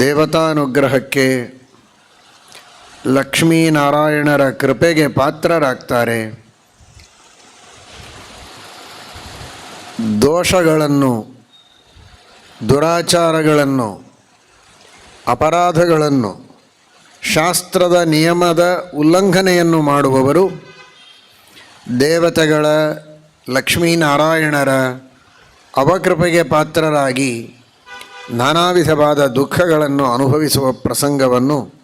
ದೇವತಾನುಗ್ರಹಕ್ಕೆ ಲಕ್ಷ್ಮೀನಾರಾಯಣರ ಕೃಪೆಗೆ ಪಾತ್ರರಾಗ್ತಾರೆ. ದೋಷಗಳನ್ನು, ದುರಾಚಾರಗಳನ್ನು, ಅಪರಾಧಗಳನ್ನು, ಶಾಸ್ತ್ರದ ನಿಯಮದ ಉಲ್ಲಂಘನೆಯನ್ನು ಮಾಡುವವರು ದೇವತೆಗಳ ಲಕ್ಷ್ಮೀನಾರಾಯಣರ ಅವಕೃಪೆಗೆ ಪಾತ್ರರಾಗಿ ನಾನಾ ವಿಧವಾದ ದುಃಖಗಳನ್ನು ಅನುಭವಿಸುವ ಪ್ರಸಂಗವನ್ನು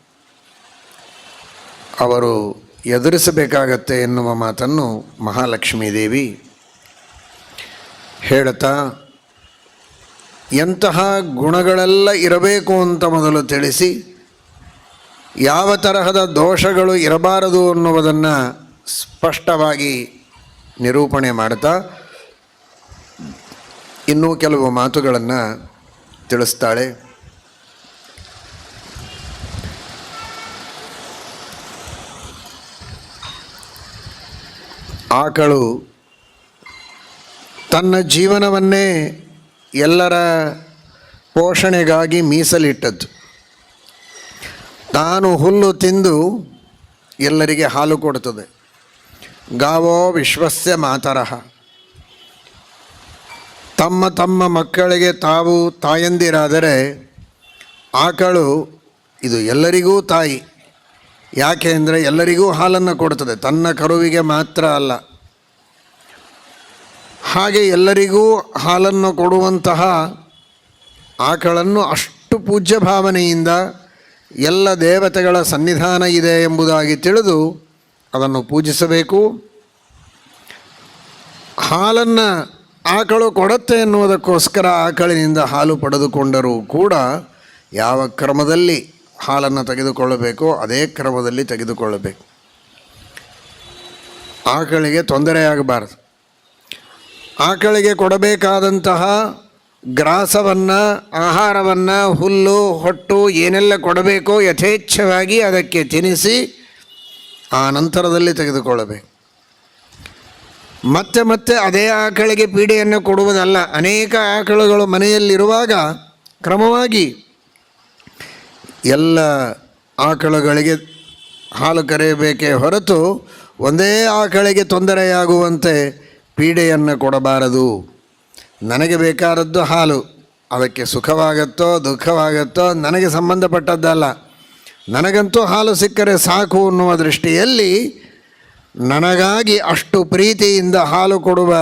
ಅವರು ಎದುರಿಸಬೇಕಾಗತ್ತೆ ಎನ್ನುವ ಮಾತನ್ನು ಮಹಾಲಕ್ಷ್ಮೀ ದೇವಿ ಹೇಳುತ್ತಾ, ಎಂತಹ ಗುಣಗಳೆಲ್ಲ ಇರಬೇಕು ಅಂತ ಮೊದಲು ತಿಳಿಸಿ, ಯಾವ ತರಹದ ದೋಷಗಳು ಇರಬಾರದು ಅನ್ನುವುದನ್ನು ಸ್ಪಷ್ಟವಾಗಿ ನಿರೂಪಣೆ ಮಾಡ್ತಾ, ಇನ್ನೂ ಕೆಲವು ಮಾತುಗಳನ್ನು ತಿಳಿಸ್ತಾಳೆ. ಆಕಳು ತನ್ನ ಜೀವನವನ್ನೇ ಎಲ್ಲರ ಪೋಷಣೆಗಾಗಿ ಮೀಸಲಿಟ್ಟದ್ದು. ತಾನು ಹುಲ್ಲು ತಿಂದು ಎಲ್ಲರಿಗೆ ಹಾಲು ಕೊಡುತ್ತದೆ. ಗಾವೋ ವಿಶ್ವಸ್ಯ ಮಾತರಹ ತಮ್ಮ ತಮ್ಮ ಮಕ್ಕಳಿಗೆ ತಾವು ತಾಯಂದಿರಾದರೆ ಆಕಳು, ಇದು ಎಲ್ಲರಿಗೂ ತಾಯಿ. ಯಾಕೆ ಅಂದರೆ ಎಲ್ಲರಿಗೂ ಹಾಲನ್ನು ಕೊಡ್ತದೆ ತನ್ನ ಕರುವಿಗೆ ಮಾತ್ರ ಅಲ್ಲ. ಹಾಗೆ ಎಲ್ಲರಿಗೂ ಹಾಲನ್ನು ಕೊಡುವಂತಹ ಆಕಳನ್ನು ಅಷ್ಟು ಪೂಜ್ಯ ಭಾವನೆಯಿಂದ ಎಲ್ಲ ದೇವತೆಗಳ ಸನ್ನಿಧಾನ ಇದೆ ಎಂಬುದಾಗಿ ತಿಳಿದು ಅದನ್ನು ಪೂಜಿಸಬೇಕು. ಹಾಲನ್ನು ಆಕಳು ಕೊಡತ್ತೆ ಎನ್ನುವುದಕ್ಕೋಸ್ಕರ ಆಕಳಿನಿಂದ ಹಾಲು ಪಡೆದುಕೊಂಡರೂ ಕೂಡ ಯಾವ ಕ್ರಮದಲ್ಲಿ ಹಾಲನ್ನು ತೆಗೆದುಕೊಳ್ಳಬೇಕೋ ಅದೇ ಕ್ರಮದಲ್ಲಿ ತೆಗೆದುಕೊಳ್ಳಬೇಕು. ಆಕಳಿಗೆ ತೊಂದರೆಯಾಗಬಾರದು. ಆಕಳಿಗೆ ಕೊಡಬೇಕಾದಂತಹ ಗ್ರಾಸವನ್ನು, ಆಹಾರವನ್ನು, ಹುಲ್ಲು, ಹೊಟ್ಟು ಏನೆಲ್ಲ ಕೊಡಬೇಕೋ ಯಥೇಚ್ಛವಾಗಿ ಅದಕ್ಕೆ ತಿನ್ನಿಸಿ ಆ ನಂತರದಲ್ಲಿ ತೆಗೆದುಕೊಳ್ಳಬೇಕು. ಮತ್ತೆ ಮತ್ತೆ ಅದೇ ಆಕಳಿಗೆ ಪೀಡೆಯನ್ನು ಕೊಡುವುದಲ್ಲ. ಅನೇಕ ಆಕಳುಗಳು ಮನೆಯಲ್ಲಿರುವಾಗ ಕ್ರಮವಾಗಿ ಎಲ್ಲ ಆಕಳುಗಳಿಗೆ ಹಾಲು ಕರೆಯಬೇಕೇ ಹೊರತು ಒಂದೇ ಆಕಳಿಗೆ ತೊಂದರೆಯಾಗುವಂತೆ ಪೀಡೆಯನ್ನು ಕೊಡಬಾರದು. ನನಗೆ ಬೇಕಾದದ್ದು ಹಾಲು. ಅದಕ್ಕೆ ಸುಖವಾಗತ್ತೋ ದುಃಖವಾಗತ್ತೋ ನನಗೆ ಸಂಬಂಧಪಟ್ಟದ್ದಲ್ಲ. ನನಗಂತೂ ಹಾಲು ಸಿಕ್ಕರೆ ಸಾಕು ಅನ್ನುವ ದೃಷ್ಟಿಯಲ್ಲಿ ನನಗಾಗಿ ಅಷ್ಟು ಪ್ರೀತಿಯಿಂದ ಹಾಲು ಕೊಡುವ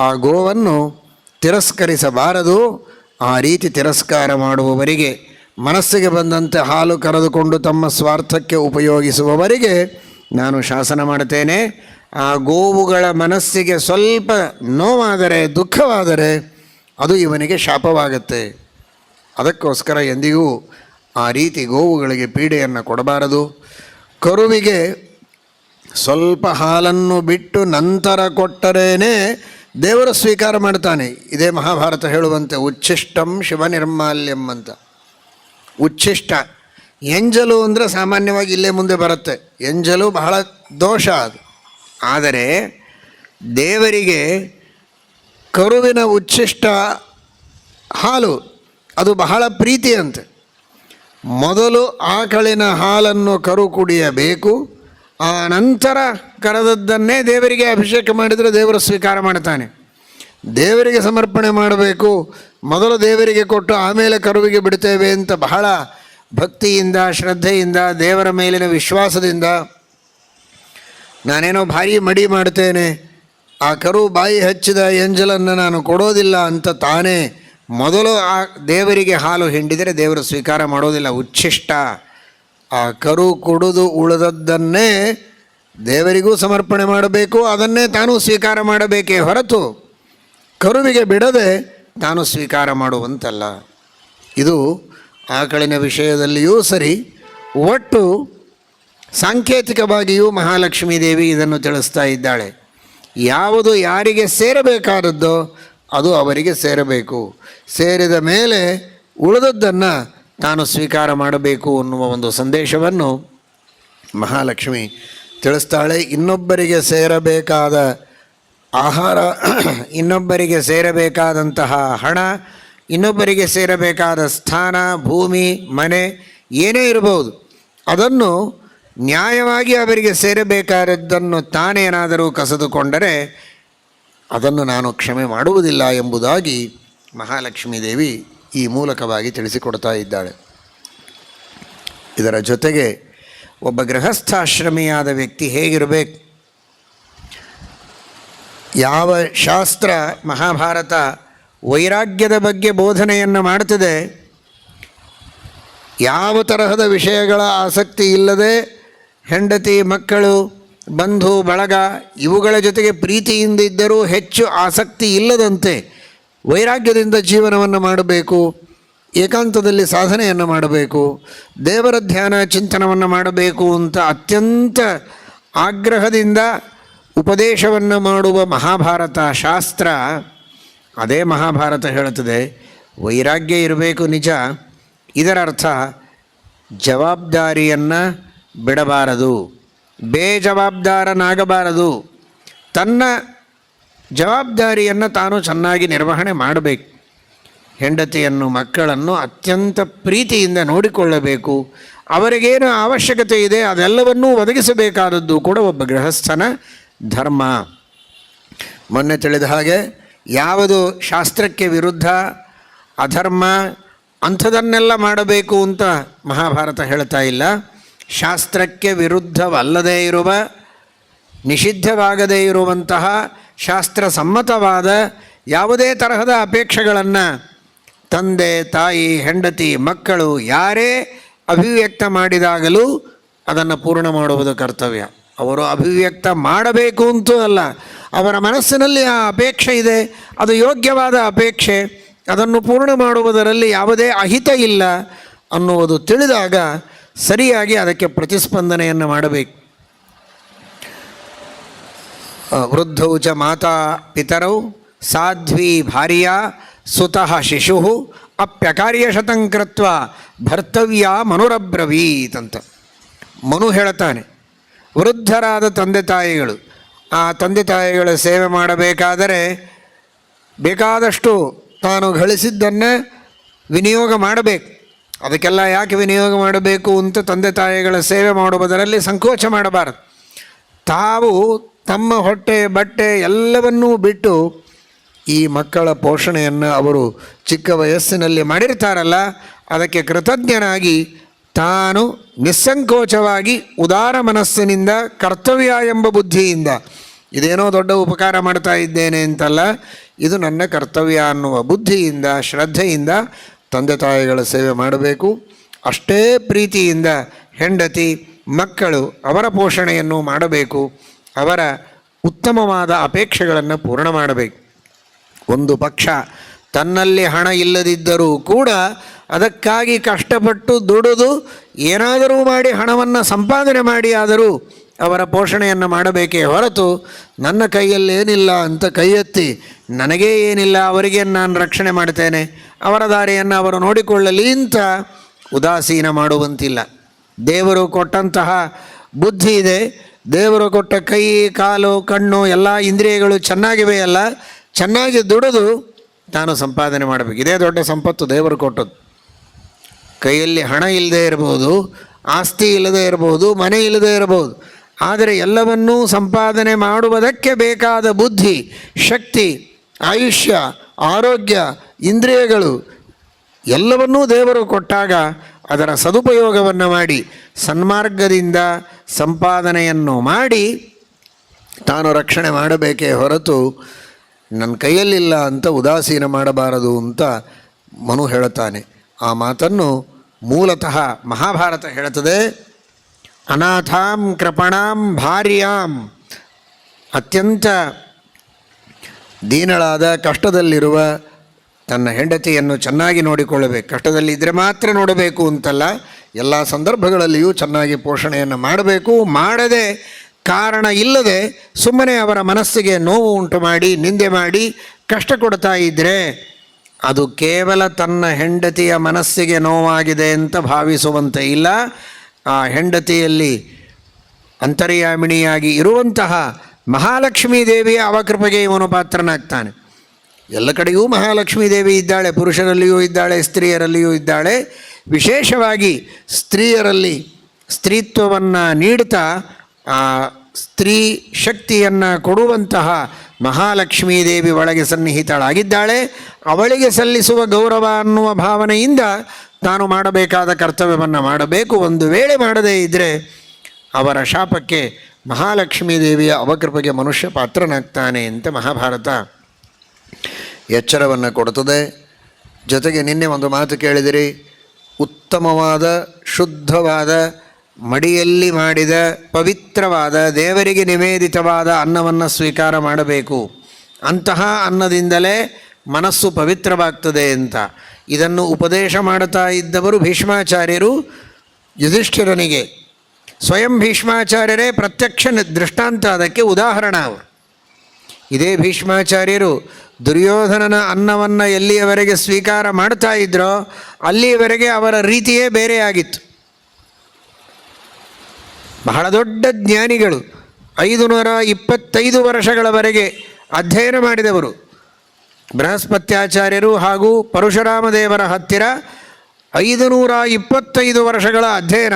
ಆ ಗೋವನ್ನು ತಿರಸ್ಕರಿಸಬಾರದು. ಆ ರೀತಿ ತಿರಸ್ಕಾರ ಮಾಡುವವರಿಗೆ ಮನಸ್ಸಿಗೆ ಬಂದಂತೆ ಹಾಲು ಕರೆದುಕೊಂಡು ತಮ್ಮ ಸ್ವಾರ್ಥಕ್ಕೆ ಉಪಯೋಗಿಸುವವರಿಗೆ ನಾನು ಶಾಸನ ಮಾಡುತ್ತೇನೆ. ಆ ಗೋವುಗಳ ಮನಸ್ಸಿಗೆ ಸ್ವಲ್ಪ ನೋವಾದರೆ, ದುಃಖವಾದರೆ ಅದು ಇವನಿಗೆ ಶಾಪವಾಗುತ್ತೆ. ಅದಕ್ಕೋಸ್ಕರ ಎಂದಿಗೂ ಆ ರೀತಿ ಗೋವುಗಳಿಗೆ ಪೀಡೆಯನ್ನು ಕೊಡಬಾರದು. ಕರುವಿಗೆ ಸ್ವಲ್ಪ ಹಾಲನ್ನು ಬಿಟ್ಟು ನಂತರ ಕೊಟ್ಟರೇನೆ ದೇವರು ಸ್ವೀಕಾರ ಮಾಡ್ತಾನೆ. ಇದೇ ಮಹಾಭಾರತ ಹೇಳುವಂತೆ, ಉಚ್ಛಿಷ್ಟಂ ಶಿವನಿರ್ಮಾಲ್ಯಂ ಅಂತ. ಉಚ್ಛಿಷ್ಟ. ಎಂಜಲು ಅಂದರೆ ಸಾಮಾನ್ಯವಾಗಿ ಇಲ್ಲೇ ಮುಂದೆ ಬರುತ್ತೆ. ಎಂಜಲು ಬಹಳ ದೋಷ ಅದು. ಆದರೆ ದೇವರಿಗೆ ಕರುವಿನ ಉಚ್ಛಿಷ್ಟ ಹಾಲು, ಅದು ಬಹಳ ಪ್ರೀತಿಯಂತೆ. ಮೊದಲು ಆಕಳಿನ ಹಾಲನ್ನು ಕರು ಕುಡಿಯಬೇಕು. ಆ ನಂತರ ಕರೆದದ್ದನ್ನೇ ದೇವರಿಗೆ ಅಭಿಷೇಕ ಮಾಡಿದರೆ ದೇವರು ಸ್ವೀಕಾರ ಮಾಡ್ತಾನೆ. ದೇವರಿಗೆ ಸಮರ್ಪಣೆ ಮಾಡಬೇಕು. ಮೊದಲು ದೇವರಿಗೆ ಕೊಟ್ಟು ಆಮೇಲೆ ಕರುವಿಗೆ ಬಿಡ್ತೇವೆ ಅಂತ ಬಹಳ ಭಕ್ತಿಯಿಂದ, ಶ್ರದ್ಧೆಯಿಂದ, ದೇವರ ಮೇಲಿನ ವಿಶ್ವಾಸದಿಂದ ನಾನೇನೋ ಭಾರಿ ಮಡಿ ಮಾಡ್ತೇನೆ. ಆ ಕರು ಬಾಯಿ ಹಚ್ಚಿದ ಎಂಜಲನ್ನು ನಾನು ಕೊಡೋದಿಲ್ಲ ಅಂತ ತಾನೇ ಮೊದಲು ಆ ದೇವರಿಗೆ ಹಾಲು ಹಿಂಡಿದರೆ ದೇವರು ಸ್ವೀಕಾರ ಮಾಡೋದಿಲ್ಲ. ಉಚ್ಛಿಷ್ಟ. ಆ ಕರು ಕುಡಿದು ಉಳಿದದ್ದನ್ನೇ ದೇವರಿಗೂ ಸಮರ್ಪಣೆ ಮಾಡಬೇಕು, ಅದನ್ನೇ ತಾನು ಸ್ವೀಕಾರ ಮಾಡಬೇಕೇ ಹೊರತು ಕರುವಿಗೆ ಬಿಡದೆ ತಾನು ಸ್ವೀಕಾರ ಮಾಡುವಂತಲ್ಲ. ಇದು ಆಕಳಿನ ವಿಷಯದಲ್ಲಿಯೂ ಸರಿ, ಒಟ್ಟು ಸಾಂಕೇತಿಕವಾಗಿಯೂ ಮಹಾಲಕ್ಷ್ಮೀ ದೇವಿ ಇದನ್ನು ತಿಳಿಸ್ತಾ ಇದ್ದಾಳೆ. ಯಾವುದು ಯಾರಿಗೆ ಸೇರಬೇಕಾದದ್ದೋ ಅದು ಅವರಿಗೆ ಸೇರಬೇಕು. ಸೇರಿದ ಮೇಲೆ ಉಳಿದದ್ದನ್ನು ತಾನು ಸ್ವೀಕಾರ ಮಾಡಬೇಕು ಅನ್ನುವ ಒಂದು ಸಂದೇಶವನ್ನು ಮಹಾಲಕ್ಷ್ಮಿ ತಿಳಿಸ್ತಾಳೆ. ಇನ್ನೊಬ್ಬರಿಗೆ ಸೇರಬೇಕಾದ ಆಹಾರ, ಇನ್ನೊಬ್ಬರಿಗೆ ಸೇರಬೇಕಾದಂತಹ ಹಣ, ಇನ್ನೊಬ್ಬರಿಗೆ ಸೇರಬೇಕಾದ ಸ್ಥಾನ, ಭೂಮಿ, ಮನೆ ಏನೇ ಇರಬಹುದು, ಅದನ್ನು ನ್ಯಾಯವಾಗಿ ಅವರಿಗೆ ಸೇರಬೇಕಾದದ್ದನ್ನು ತಾನೇನಾದರೂ ಕಸಿದುಕೊಂಡರೆ ಅದನ್ನು ನಾನು ಕ್ಷಮೆ ಮಾಡುವುದಿಲ್ಲ ಎಂಬುದಾಗಿ ಮಹಾಲಕ್ಷ್ಮೀ ದೇವಿ ಈ ಮೂಲಕವಾಗಿ ತಿಳಿಸಿಕೊಡ್ತಾ ಇದ್ದಾಳೆ. ಇದರ ಜೊತೆಗೆ ಒಬ್ಬ ಗೃಹಸ್ಥಾಶ್ರಮಿಯಾದ ವ್ಯಕ್ತಿ ಹೇಗಿರಬೇಕು? ಯಾವ ಶಾಸ್ತ್ರ ಮಹಾಭಾರತ ವೈರಾಗ್ಯದ ಬಗ್ಗೆ ಬೋಧನೆಯನ್ನು ಮಾಡ್ತದೆ ಯಾವ ತರಹದ ವಿಷಯಗಳ ಆಸಕ್ತಿ ಇಲ್ಲದೆ ಹೆಂಡತಿ, ಮಕ್ಕಳು, ಬಂಧು, ಬಳಗ ಇವುಗಳ ಜೊತೆಗೆ ಪ್ರೀತಿಯಿಂದ ಇದ್ದರೂ ಹೆಚ್ಚು ಆಸಕ್ತಿ ಇಲ್ಲದಂತೆ ವೈರಾಗ್ಯದಿಂದ ಜೀವನವನ್ನು ಮಾಡಬೇಕು, ಏಕಾಂತದಲ್ಲಿ ಸಾಧನೆಯನ್ನು ಮಾಡಬೇಕು, ದೇವರ ಧ್ಯಾನ ಚಿಂತನವನ್ನು ಮಾಡಬೇಕು ಅಂತ ಅತ್ಯಂತ ಆಗ್ರಹದಿಂದ ಉಪದೇಶವನ್ನು ಮಾಡುವ ಮಹಾಭಾರತ ಶಾಸ್ತ್ರ ಅದೇ ಮಹಾಭಾರತ ಹೇಳುತ್ತದೆ. ವೈರಾಗ್ಯ ಇರಬೇಕು ನಿಜ, ಇದರರ್ಥ ಜವಾಬ್ದಾರಿಯನ್ನು ಬಿಡಬಾರದು, ಬೇಜವಾಬ್ದಾರನಾಗಬಾರದು, ತನ್ನ ಜವಾಬ್ದಾರಿಯನ್ನು ತಾನು ಚೆನ್ನಾಗಿ ನಿರ್ವಹಣೆ ಮಾಡಬೇಕು. ಹೆಂಡತಿಯನ್ನು, ಮಕ್ಕಳನ್ನು ಅತ್ಯಂತ ಪ್ರೀತಿಯಿಂದ ನೋಡಿಕೊಳ್ಳಬೇಕು. ಅವರಿಗೇನು ಅವಶ್ಯಕತೆ ಇದೆ ಅದೆಲ್ಲವನ್ನೂ ಒದಗಿಸಬೇಕಾದದ್ದು ಕೂಡ ಒಬ್ಬ ಗೃಹಸ್ಥನ ಧರ್ಮ. ಮೊನ್ನೆ ತಿಳಿದ ಹಾಗೆ ಯಾವುದು ಶಾಸ್ತ್ರಕ್ಕೆ ವಿರುದ್ಧ ಅಧರ್ಮ ಅಂಥದನ್ನೆಲ್ಲ ಮಾಡಬೇಕು ಅಂತ ಮಹಾಭಾರತ ಹೇಳ್ತಾ ಇಲ್ಲ. ಶಾಸ್ತ್ರಕ್ಕೆ ವಿರುದ್ಧವಲ್ಲದೇ ಇರುವ, ನಿಷಿದ್ಧವಾಗದೇ ಇರುವಂತಹ ಶಾಸ್ತ್ರ ಸಮ್ಮತವಾದ ಯಾವುದೇ ತರಹದ ಅಪೇಕ್ಷೆಗಳನ್ನು ತಂದೆ, ತಾಯಿ, ಹೆಂಡತಿ, ಮಕ್ಕಳು ಯಾರೇ ಅಭಿವ್ಯಕ್ತ ಮಾಡಿದಾಗಲೂ ಅದನ್ನು ಪೂರ್ಣ ಮಾಡುವುದು ಕರ್ತವ್ಯ. ಅವರು ಅಭಿವ್ಯಕ್ತ ಮಾಡಬೇಕು ಅಂತೂ ಅಲ್ಲ, ಅವರ ಮನಸ್ಸಿನಲ್ಲಿ ಆ ಅಪೇಕ್ಷೆ ಇದೆ, ಅದು ಯೋಗ್ಯವಾದ ಅಪೇಕ್ಷೆ, ಅದನ್ನು ಪೂರ್ಣ ಮಾಡುವುದರಲ್ಲಿ ಯಾವುದೇ ಅಹಿತ ಇಲ್ಲ ಅನ್ನುವುದು ತಿಳಿದಾಗ ಸರಿಯಾಗಿ ಅದಕ್ಕೆ ಪ್ರತಿಸ್ಪಂದನೆಯನ್ನು ಮಾಡಬೇಕು. ವೃದ್ಧೌ ಚ ಮಾತಾ ಪಿತರೌ, ಸಾಧ್ವಿ ಭಾರ್ಯ, ಸುತಃ ಶಿಶು ಅಪ್ಯಕಾರ್ಯಶತಂಕೃತ್ವ ಭರ್ತವ್ಯ ಮನುರಬ್ರವೀತ್ ಅಂತ. ಮನು ಹೇಳ್ತಾನೆ ವೃದ್ಧರಾದ ತಂದೆ ತಾಯಿಗಳು, ಆ ತಂದೆ ತಾಯಿಗಳ ಸೇವೆ ಮಾಡಬೇಕಾದರೆ ಬೇಕಾದಷ್ಟು ತಾನು ಗಳಿಸಿದ್ದನ್ನೇ ವಿನಿಯೋಗ ಮಾಡಬೇಕು. ಅದಕ್ಕೆಲ್ಲ ಯಾಕೆ ವಿನಿಯೋಗ ಮಾಡಬೇಕು ಅಂತ ತಂದೆ ತಾಯಿಗಳ ಸೇವೆ ಮಾಡುವುದರಲ್ಲಿ ಸಂಕೋಚ ಮಾಡಬಾರದು. ತಾವು ತಮ್ಮ ಹೊಟ್ಟೆ, ಬಟ್ಟೆ ಎಲ್ಲವನ್ನೂ ಬಿಟ್ಟು ಈ ಮಕ್ಕಳ ಪೋಷಣೆಯನ್ನು ಅವರು ಚಿಕ್ಕ ವಯಸ್ಸಿನಲ್ಲಿ ಮಾಡಿರ್ತಾರಲ್ಲ, ಅದಕ್ಕೆ ಕೃತಜ್ಞನಾಗಿ ತಾನು ನಿಸ್ಸಂಕೋಚವಾಗಿ ಉದಾರ ಮನಸ್ಸಿನಿಂದ ಕರ್ತವ್ಯ ಎಂಬ ಬುದ್ಧಿಯಿಂದ, ಇದೇನೋ ದೊಡ್ಡ ಉಪಕಾರ ಮಾಡ್ತಾ ಇದ್ದೇನೆ ಅಂತಲ್ಲ, ಇದು ನನ್ನ ಕರ್ತವ್ಯ ಅನ್ನುವ ಬುದ್ಧಿಯಿಂದ, ಶ್ರದ್ಧೆಯಿಂದ ತಂದೆ ತಾಯಿಗಳ ಸೇವೆ ಮಾಡಬೇಕು. ಅಷ್ಟೇ ಪ್ರೀತಿಯಿಂದ ಹೆಂಡತಿ, ಮಕ್ಕಳು ಅವರ ಪೋಷಣೆಯನ್ನು ಮಾಡಬೇಕು. ಅವರ ಉತ್ತಮವಾದ ಅಪೇಕ್ಷೆಗಳನ್ನು ಪೂರ್ಣ ಮಾಡಬೇಕು. ಒಂದು ಪಕ್ಷ ತನ್ನಲ್ಲಿ ಹಣ ಇಲ್ಲದಿದ್ದರೂ ಕೂಡ ಅದಕ್ಕಾಗಿ ಕಷ್ಟಪಟ್ಟು ದುಡಿದು ಏನಾದರೂ ಮಾಡಿ ಹಣವನ್ನು ಸಂಪಾದನೆ ಮಾಡಿ ಆದರೂ ಅವರ ಪೋಷಣೆಯನ್ನು ಮಾಡಬೇಕೇ ಹೊರತು ನನ್ನ ಕೈಯಲ್ಲಿ ಏನಿಲ್ಲ ಅಂತ ಕೈ ಎತ್ತಿ ನನಗೇ ಏನಿಲ್ಲ ಅವರಿಗೆ ನಾನು ರಕ್ಷಣೆ ಮಾಡ್ತೇನೆ, ಅವರ ದಾರಿಯನ್ನು ಅವರು ನೋಡಿಕೊಳ್ಳಲಿ ಅಂತ ಉದಾಸೀನ ಮಾಡುವಂತಿಲ್ಲ. ದೇವರು ಕೊಟ್ಟಂತಹ ಬುದ್ಧಿ ಇದೆ ದೇವರು ಕೊಟ್ಟ ಕೈ, ಕಾಲು, ಕಣ್ಣು, ಎಲ್ಲ ಇಂದ್ರಿಯಗಳು ಚೆನ್ನಾಗಿವೆಯಲ್ಲ ಚೆನ್ನಾಗಿ ದುಡಿದು ತಾನು ಸಂಪಾದನೆ ಮಾಡಬೇಕು. ಇದೇ ದೊಡ್ಡ ಸಂಪತ್ತು ದೇವರು ಕೊಟ್ಟದ್ದು. ಕೈಯಲ್ಲಿ ಹಣ ಇಲ್ಲದೆ ಇರಬಹುದು, ಆಸ್ತಿ ಇಲ್ಲದೆ ಇರಬಹುದು, ಮನೆ ಇಲ್ಲದೆ ಇರಬಹುದು. ಆದರೆ ಎಲ್ಲವನ್ನೂ ಸಂಪಾದನೆ ಮಾಡುವುದಕ್ಕೆ ಬೇಕಾದ ಬುದ್ಧಿ, ಶಕ್ತಿ, ಆಯುಷ್ಯ, ಆರೋಗ್ಯ, ಇಂದ್ರಿಯಗಳು, ಎಲ್ಲವನ್ನೂ ದೇವರು ಕೊಟ್ಟಾಗ ಅದರ ಸದುಪಯೋಗವನ್ನು ಮಾಡಿ, ಸನ್ಮಾರ್ಗದಿಂದ ಸಂಪಾದನೆಯನ್ನು ಮಾಡಿ, ತಾನು ರಕ್ಷಣೆ ಮಾಡಬೇಕೇ ಹೊರತು ನನ್ನ ಕೈಯಲ್ಲಿಲ್ಲ ಅಂತ ಉದಾಸೀನ ಮಾಡಬಾರದು ಅಂತ ಮನು ಹೇಳುತ್ತಾನೆ. ಆ ಮಾತನ್ನು ಮೂಲತಃ ಮಹಾಭಾರತ ಹೇಳುತ್ತದೆ. ಅನಾಥಾಂ ಕೃಪಣಾಂ ಭಾರ್ಯಾಂ. ಅತ್ಯಂತ ದೀನಳಾದ ಕಷ್ಟದಲ್ಲಿರುವ ತನ್ನ ಹೆಂಡತಿಯನ್ನು ಚೆನ್ನಾಗಿ ನೋಡಿಕೊಳ್ಳಬೇಕು. ಕಷ್ಟದಲ್ಲಿದ್ದರೆ ಮಾತ್ರ ನೋಡಬೇಕು ಅಂತಲ್ಲ, ಎಲ್ಲ ಸಂದರ್ಭಗಳಲ್ಲಿಯೂ ಚೆನ್ನಾಗಿ ಪೋಷಣೆಯನ್ನು ಮಾಡಬೇಕು. ಮಾಡದೆ ಕಾರಣ ಇಲ್ಲದೆ ಸುಮ್ಮನೆ ಅವರ ಮನಸ್ಸಿಗೆ ನೋವು ಉಂಟು ಮಾಡಿ, ನಿಂದೆ ಮಾಡಿ ಕಷ್ಟ ಕೊಡ್ತಾ ಇದ್ದರೆ ಅದು ಕೇವಲ ತನ್ನ ಹೆಂಡತಿಯ ಮನಸ್ಸಿಗೆ ನೋವಾಗಿದೆ ಅಂತ ಭಾವಿಸುವಂತೆ ಇಲ್ಲ. ಆ ಹೆಂಡತಿಯಲ್ಲಿ ಅಂತರ್ಯಾಮಿಣಿಯಾಗಿ ಇರುವಂತಹ ಮಹಾಲಕ್ಷ್ಮೀ ದೇವಿಯ ಅವಕೃಪೆಗೆ ಇವನು ಪಾತ್ರನಾಗ್ತಾನೆ. ಎಲ್ಲ ಕಡೆಯೂ ಮಹಾಲಕ್ಷ್ಮೀ ದೇವಿ ಇದ್ದಾಳೆ, ಪುರುಷರಲ್ಲಿಯೂ ಇದ್ದಾಳೆ, ಸ್ತ್ರೀಯರಲ್ಲಿಯೂ ಇದ್ದಾಳೆ. ವಿಶೇಷವಾಗಿ ಸ್ತ್ರೀಯರಲ್ಲಿ ಸ್ತ್ರೀತ್ವವನ್ನು ನೀಡುತ್ತಾ, ಆ ಸ್ತ್ರೀ ಶಕ್ತಿಯನ್ನು ಕೊಡುವಂತಹ ಮಹಾಲಕ್ಷ್ಮೀ ದೇವಿ ಒಳಗೆ ಸನ್ನಿಹಿತಳಾಗಿದ್ದಾಳೆ. ಅವಳಿಗೆ ಸಲ್ಲಿಸುವ ಗೌರವ ಅನ್ನುವ ಭಾವನೆಯಿಂದ ತಾನು ಮಾಡಬೇಕಾದ ಕರ್ತವ್ಯವನ್ನು ಮಾಡಬೇಕು. ಒಂದು ವೇಳೆ ಮಾಡದೇ ಇದ್ದರೆ ಅವರ ಶಾಪಕ್ಕೆ ಮಹಾಲಕ್ಷ್ಮೀ ದೇವಿಯ ಅವಕೃಪೆಗೆ ಮನುಷ್ಯ ಪಾತ್ರನಾಗ್ತಾನೆ ಅಂತ ಮಹಾಭಾರತ. ಎಚ್ಚರವನ್ನು ಕೊಡುತ್ತದೆ. ಜೊತೆಗೆ ನಿನ್ನೆ ಒಂದು ಮಾತು ಕೇಳಿದಿರಿ. ಉತ್ತಮವಾದ, ಶುದ್ಧವಾದ, ಮಡಿಯಲ್ಲಿ ಮಾಡಿದ, ಪವಿತ್ರವಾದ, ದೇವರಿಗೆ ನಿವೇದಿತವಾದ ಅನ್ನವನ್ನು ಸ್ವೀಕಾರ ಮಾಡಬೇಕು. ಅಂತಹ ಅನ್ನದಿಂದಲೇ ಮನಸ್ಸು ಪವಿತ್ರವಾಗ್ತದೆ ಅಂತ. ಇದನ್ನು ಉಪದೇಶ ಮಾಡುತ್ತಾ ಇದ್ದವರು ಭೀಷ್ಮಾಚಾರ್ಯರು, ಯುಧಿಷ್ಠಿರನಿಗೆ. ಸ್ವಯಂ ಭೀಷ್ಮಾಚಾರ್ಯರೇ ಪ್ರತ್ಯಕ್ಷ ದೃಷ್ಟಾಂತ, ಅದಕ್ಕೆ ಉದಾಹರಣ ಅವರು. ಇದೇ ಭೀಷ್ಮಾಚಾರ್ಯರು ದುರ್ಯೋಧನನ ಅನ್ನವನ್ನು ಎಲ್ಲಿಯವರೆಗೆ ಸ್ವೀಕಾರ ಮಾಡ್ತಾ ಇದ್ರೋ ಅಲ್ಲಿಯವರೆಗೆ ಅವರ ರೀತಿಯೇ ಬೇರೆಯಾಗಿತ್ತು. ಬಹಳ ದೊಡ್ಡ ಜ್ಞಾನಿಗಳು ಐದು ನೂರ ಇಪ್ಪತ್ತೈದು ವರ್ಷಗಳವರೆಗೆ ಅಧ್ಯಯನ ಮಾಡಿದವರು. ಬೃಹಸ್ಪತ್ಯಾಚಾರ್ಯರು ಹಾಗೂ ಪರಶುರಾಮ ದೇವರ ಹತ್ತಿರ ಐದು ನೂರ ಇಪ್ಪತ್ತೈದು ವರ್ಷಗಳ ಅಧ್ಯಯನ,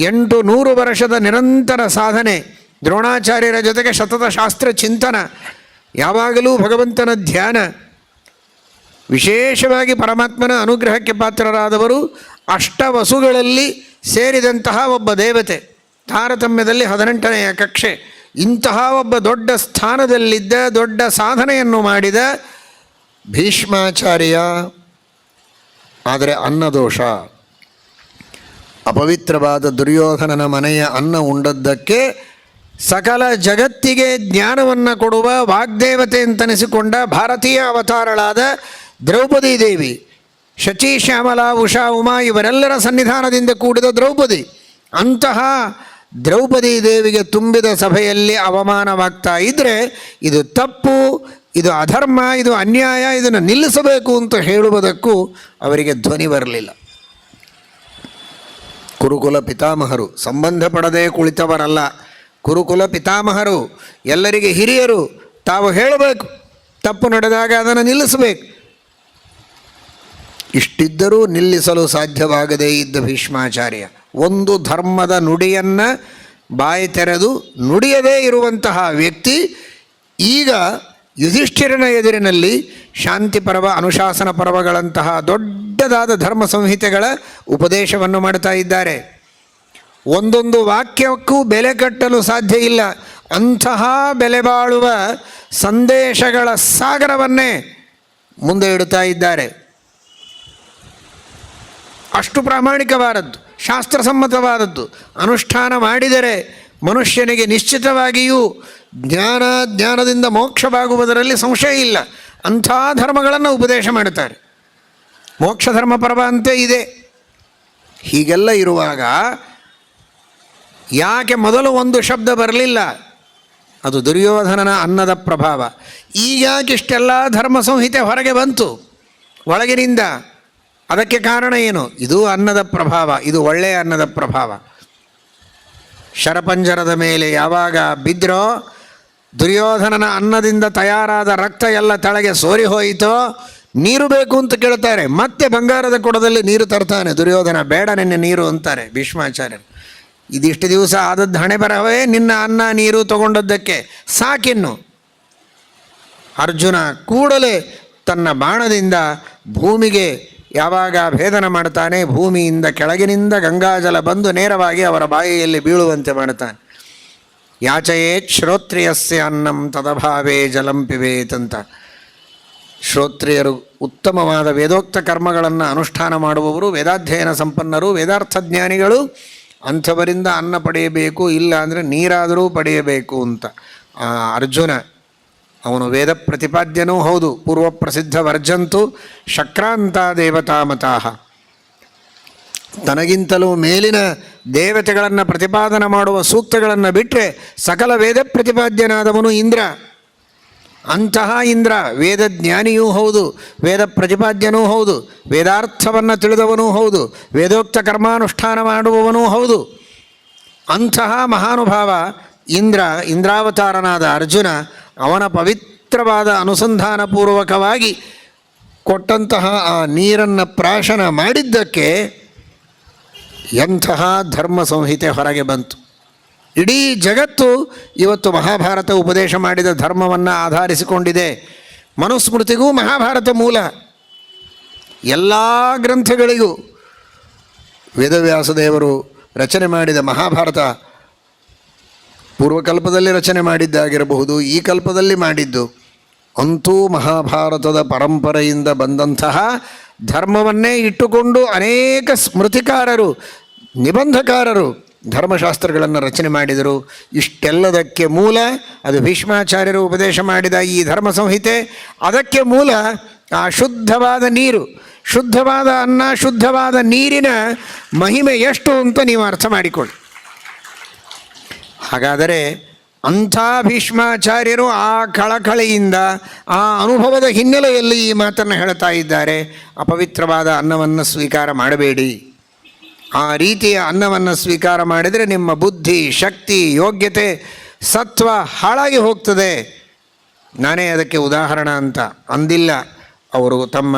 ಎಂಟು ನೂರು ವರ್ಷದ ನಿರಂತರ ಸಾಧನೆ, ದ್ರೋಣಾಚಾರ್ಯರ ಜೊತೆಗೆ ಶತತ ಶಾಸ್ತ್ರ ಚಿಂತನ ಯಾವಾಗಲೂ ಭಗವಂತನ ಧ್ಯಾನ, ವಿಶೇಷವಾಗಿ ಪರಮಾತ್ಮನ ಅನುಗ್ರಹಕ್ಕೆ ಪಾತ್ರರಾದವರು ಅಷ್ಟವಸುಗಳಲ್ಲಿ ಸೇರಿದಂತಹ ಒಬ್ಬ ದೇವತೆ. ತಾರತಮ್ಯದಲ್ಲಿ ಹದಿನೆಂಟನೆಯ ಕಕ್ಷೆ. ಇಂತಹ ಒಬ್ಬ ದೊಡ್ಡ ಸ್ಥಾನದಲ್ಲಿದ್ದ, ದೊಡ್ಡ ಸಾಧನೆಯನ್ನು ಮಾಡಿದ ಭೀಷ್ಮಾಚಾರ್ಯ. ಆದರೆ ಅನ್ನದೋಷ. ಅಪವಿತ್ರವಾದ ದುರ್ಯೋಧನನ ಮನೆಯ ಅನ್ನ ಉಂಡದ್ದಕ್ಕೆ ಸಕಲ ಜಗತ್ತಿಗೆ ಜ್ಞಾನವನ್ನು ಕೊಡುವ ವಾಗ್ದೇವತೆ ಅಂತನಿಸಿಕೊಂಡ ಭಾರತೀಯ ಅವತಾರಳಾದ ದ್ರೌಪದಿ ದೇವಿ. ಶಚಿ, ಶ್ಯಾಮಲ, ಉಷಾ, ಉಮಾ ಇವರೆಲ್ಲರ ಸನ್ನಿಧಾನದಿಂದ ಕೂಡಿದ ದ್ರೌಪದಿ. ಅಂತಹ ದ್ರೌಪದಿ ದೇವಿಗೆ ತುಂಬಿದ ಸಭೆಯಲ್ಲಿ ಅವಮಾನವಾಗ್ತಾ ಇದ್ದರೆ ಇದು ತಪ್ಪು, ಇದು ಅಧರ್ಮ, ಇದು ಅನ್ಯಾಯ, ಇದನ್ನು ನಿಲ್ಲಿಸಬೇಕು ಅಂತ ಹೇಳುವುದಕ್ಕೂ ಅವರಿಗೆ ಧ್ವನಿ ಬರಲಿಲ್ಲ. ಕುರುಕುಲ ಪಿತಾಮಹರು ಸಂಬಂಧ ಪಡದೆ ಕುಳಿತವರಲ್ಲ. ಕುರುಕುಲ ಪಿತಾಮಹರು, ಎಲ್ಲರಿಗೆ ಹಿರಿಯರು, ತಾವು ಹೇಳಬೇಕು, ತಪ್ಪು ನಡೆದಾಗ ಅದನ್ನು ನಿಲ್ಲಿಸಬೇಕು. ಇಷ್ಟಿದ್ದರೂ ನಿಲ್ಲಿಸಲು ಸಾಧ್ಯವಾಗದೇ ಇದ್ದ ಭೀಷ್ಮಾಚಾರ್ಯ, ಒಂದು ಧರ್ಮದ ನುಡಿಯನ್ನು ಬಾಯಿ ತೆರೆದು ನುಡಿಯದೇ ಇರುವಂತಹ ವ್ಯಕ್ತಿ, ಈಗ ಯುಧಿಷ್ಠಿರನ ಎದುರಿನಲ್ಲಿ ಶಾಂತಿ ಪರ್ವ, ಅನುಶಾಸನ ಪರ್ವಗಳಂತಹ ದೊಡ್ಡದಾದ ಧರ್ಮ ಸಂಹಿತೆಗಳ ಉಪದೇಶವನ್ನು ಮಾಡ್ತಾ ಇದ್ದಾರೆ. ಒಂದೊಂದು ವಾಕ್ಯಕ್ಕೂ ಬೆಲೆ ಕಟ್ಟಲು ಸಾಧ್ಯ ಇಲ್ಲ. ಅಂತಹ ಬೆಲೆ ಬಾಳುವ ಸಂದೇಶಗಳ ಸಾಗರವನ್ನೇ ಮುಂದೆ ಇಡುತ್ತಾ ಇದ್ದಾರೆ. ಅಷ್ಟು ಪ್ರಾಮಾಣಿಕವಾದದ್ದು, ಶಾಸ್ತ್ರಸಮ್ಮತವಾದದ್ದು. ಅನುಷ್ಠಾನ ಮಾಡಿದರೆ ಮನುಷ್ಯನಿಗೆ ನಿಶ್ಚಿತವಾಗಿಯೂ ಜ್ಞಾನ, ಜ್ಞಾನದಿಂದ ಮೋಕ್ಷವಾಗುವುದರಲ್ಲಿ ಸಂಶಯ ಇಲ್ಲ. ಅಂಥ ಧರ್ಮಗಳನ್ನು ಉಪದೇಶ ಮಾಡುತ್ತಾರೆ. ಮೋಕ್ಷ ಧರ್ಮ ಪರ್ವ ಅಂತೆ ಇದೆ. ಹೀಗೆಲ್ಲ ಇರುವಾಗ ಯಾಕೆ ಮೊದಲು ಒಂದು ಶಬ್ದ ಬರಲಿಲ್ಲ? ಅದು ದುರ್ಯೋಧನನ ಅನ್ನದ ಪ್ರಭಾವ. ಈಗ ಯಾಕಿಷ್ಟೆಲ್ಲ ಧರ್ಮ ಸಂಹಿತೆ ಹೊರಗೆ ಬಂತು. ಒಳಗಿನಿಂದ ಅದಕ್ಕೆ ಕಾರಣ ಏನು? ಇದು ಅನ್ನದ ಪ್ರಭಾವ, ಇದು ಒಳ್ಳೆಯ ಅನ್ನದ ಪ್ರಭಾವ. ಶರಪಂಜರದ ಮೇಲೆ ಯಾವಾಗ ಬಿದ್ದರೋ ದುರ್ಯೋಧನನ ಅನ್ನದಿಂದ ತಯಾರಾದ ರಕ್ತ ಎಲ್ಲ ತಳಗೆ ಸೋರಿ ಹೋಯಿತೋ, ನೀರು ಬೇಕು ಅಂತ ಕೇಳ್ತಾರೆ. ಮತ್ತೆ ಬಂಗಾರದ ಕೊಡದಲ್ಲಿ ನೀರು ತರ್ತಾನೆ. ದುರ್ಯೋಧನ, ಬೇಡ ನಿನ್ನೆ ನೀರು ಅಂತಾರೆ ಭೀಷ್ಮಾಚಾರ್ಯರು. ಇದಿಷ್ಟು ದಿವಸ ಆದದ್ದು ಹಣೆ ಬರಹವೇ ನಿನ್ನ ಅನ್ನ ನೀರು ತಗೊಂಡದ್ದಕ್ಕೆ ಸಾಕಿನ್ನು. ಅರ್ಜುನ ಕೂಡಲೇ ತನ್ನ ಬಾಣದಿಂದ ಭೂಮಿಗೆ ಯಾವಾಗ ಭೇದನ ಮಾಡ್ತಾನೆ ಭೂಮಿಯಿಂದ ಕೆಳಗಿನಿಂದ ಗಂಗಾಜಲ ಬಂದು ನೇರವಾಗಿ ಅವರ ಬಾಯಿಯಲ್ಲಿ ಬೀಳುವಂತೆ ಮಾಡ್ತಾನೆ ಯಾಚಯೇತ್ ಶ್ರೋತ್ರಿಯಸ್ಯ ಅನ್ನಂ ತದಭಾವೇ ಜಲಂ ಪಿಬೇತಂತ. ಶ್ರೋತ್ರಿಯರು ಉತ್ತಮವಾದ ವೇದೋಕ್ತ ಕರ್ಮಗಳನ್ನು ಅನುಷ್ಠಾನ ಮಾಡುವವರು, ವೇದಾಧ್ಯಯನ ಸಂಪನ್ನರು ವೇದಾರ್ಥ ಜ್ಞಾನಿಗಳು ಅಂಥವರಿಂದ ಅನ್ನ ಪಡೆಯಬೇಕು, ಇಲ್ಲ ಅಂದರೆ ನೀರಾದರೂ ಪಡೆಯಬೇಕು ಅಂತ. ಅರ್ಜುನ, ಅವನು ವೇದ ಪ್ರತಿಪಾದ್ಯನೂ ಹೌದು, ಪೂರ್ವ ಪ್ರಸಿದ್ಧ ವರ್ಜಂತು ಶಕ್ರಾಂತ ದೇವತಾ ಮತಾಹ ತನಗಿಂತಲೂ ಮೇಲಿನ ದೇವತೆಗಳನ್ನು ಪ್ರತಿಪಾದನ ಮಾಡುವ ಸೂಕ್ತಗಳನ್ನು ಬಿಟ್ಟರೆ ಸಕಲ ವೇದ ಪ್ರತಿಪಾದ್ಯನಾದವನು ಇಂದ್ರ. ಅಂತಹ ಇಂದ್ರ ವೇದ ಜ್ಞಾನಿಯೂ ಹೌದು, ವೇದ ಪ್ರತಿಪಾದ್ಯನೂ ಹೌದು, ವೇದಾರ್ಥವನ್ನು ತಿಳಿದವನೂ ಹೌದು, ವೇದೋಕ್ತ ಕರ್ಮಾನುಷ್ಠಾನ ಮಾಡುವವನೂ ಹೌದು. ಅಂತಹ ಮಹಾನುಭಾವ ಇಂದ್ರ, ಇಂದ್ರಾವತಾರನಾದ ಅರ್ಜುನ ಅವನ ಪವಿತ್ರ ಪವಿತ್ರವಾದ ಅನುಸಂಧಾನಪೂರ್ವಕವಾಗಿ ಕೊಟ್ಟಂತಹ ಆ ನೀರನ್ನು ಪ್ರಾಶನ ಮಾಡಿದ್ದಕ್ಕೆ ಎಂತಹ ಧರ್ಮ ಸಂಹಿತೆ ಹೊರಗೆ ಬಂತು. ಇಡೀ ಜಗತ್ತು ಇವತ್ತು ಮಹಾಭಾರತ ಉಪದೇಶ ಮಾಡಿದ ಧರ್ಮವನ್ನು ಆಧರಿಸಿಕೊಂಡಿದೆ. ಮನುಸ್ಮೃತಿಗೂ ಮಹಾಭಾರತ ಮೂಲ. ಎಲ್ಲ ಗ್ರಂಥಗಳಿಗೂ ವೇದವ್ಯಾಸದೇವರು ರಚನೆ ಮಾಡಿದ ಮಹಾಭಾರತ ಪೂರ್ವಕಲ್ಪದಲ್ಲಿ ರಚನೆ ಮಾಡಿದ್ದಾಗಿರಬಹುದು, ಈ ಕಲ್ಪದಲ್ಲಿ ಮಾಡಿದ್ದು. ಅಂತೂ ಮಹಾಭಾರತದ ಪರಂಪರೆಯಿಂದ ಬಂದಂತಹ ಧರ್ಮವನ್ನೇ ಇಟ್ಟುಕೊಂಡು ಅನೇಕ ಸ್ಮೃತಿಕಾರರು, ನಿಬಂಧಕಾರರು ಧರ್ಮಶಾಸ್ತ್ರಗಳನ್ನು ರಚನೆ ಮಾಡಿದರು. ಇಷ್ಟೆಲ್ಲದಕ್ಕೆ ಮೂಲ ಅದು ಭೀಷ್ಮಾಚಾರ್ಯರು ಉಪದೇಶ ಮಾಡಿದ ಈ ಧರ್ಮ ಸಂಹಿತೆ ಅದಕ್ಕೆ ಮೂಲ ಆ ಶುದ್ಧವಾದ ನೀರು. ಶುದ್ಧವಾದ ಅನ್ನ, ಶುದ್ಧವಾದ ನೀರಿನ ಮಹಿಮೆ ಎಷ್ಟು ಅಂತ ನೀವು ಅರ್ಥ ಮಾಡಿಕೊಳ್ಳಿ. ಹಾಗಾದರೆ ಅಂಥ ಭೀಷ್ಮಾಚಾರ್ಯರು ಆ ಕಳಕಳಿಯಿಂದ ಆ ಅನುಭವದ ಹಿನ್ನೆಲೆಯಲ್ಲಿ ಈ ಮಾತನ್ನು ಹೇಳ್ತಾ ಇದ್ದಾರೆ. ಅಪವಿತ್ರವಾದ ಅನ್ನವನ್ನು ಸ್ವೀಕಾರ ಮಾಡಬೇಡಿ. ಆ ರೀತಿಯ ಅನ್ನವನ್ನು ಸ್ವೀಕಾರ ಮಾಡಿದರೆ ನಿಮ್ಮ ಬುದ್ಧಿ, ಶಕ್ತಿ, ಯೋಗ್ಯತೆ ಸತ್ವ ಹಾಳಾಗಿ ಹೋಗ್ತದೆ. ನಾನೇ ಅದಕ್ಕೆ ಉದಾಹರಣ ಅಂತ ಅಂದಿಲ್ಲ. ಅವರು ತಮ್ಮ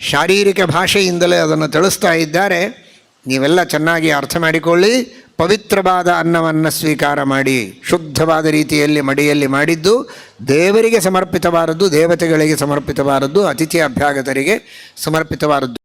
ಶಾರೀರಿಕ ಭಾಷೆಯಿಂದಲೇ ಅದನ್ನು ತಿಳಿಸ್ತಾ ಇದ್ದಾರೆ. ನೀವೆಲ್ಲ ಚೆನ್ನಾಗಿ ಅರ್ಥ ಮಾಡಿಕೊಳ್ಳಿ. ಪವಿತ್ರವಾದ ಅನ್ನವನ್ನು ಸ್ವೀಕಾರ ಮಾಡಿ, ಶುದ್ಧವಾದ ರೀತಿಯಲ್ಲಿ ಮಡಿಯಲ್ಲಿ ಮಾಡಿದ್ದು, ದೇವರಿಗೆ ಸಮರ್ಪಿತವಾದದ್ದು, ದೇವತೆಗಳಿಗೆ ಸಮರ್ಪಿತವಾದದ್ದು, ಅತಿಥಿ ಅಭ್ಯಾಗತರಿಗೆ ಸಮರ್ಪಿತವಾದದ್ದು.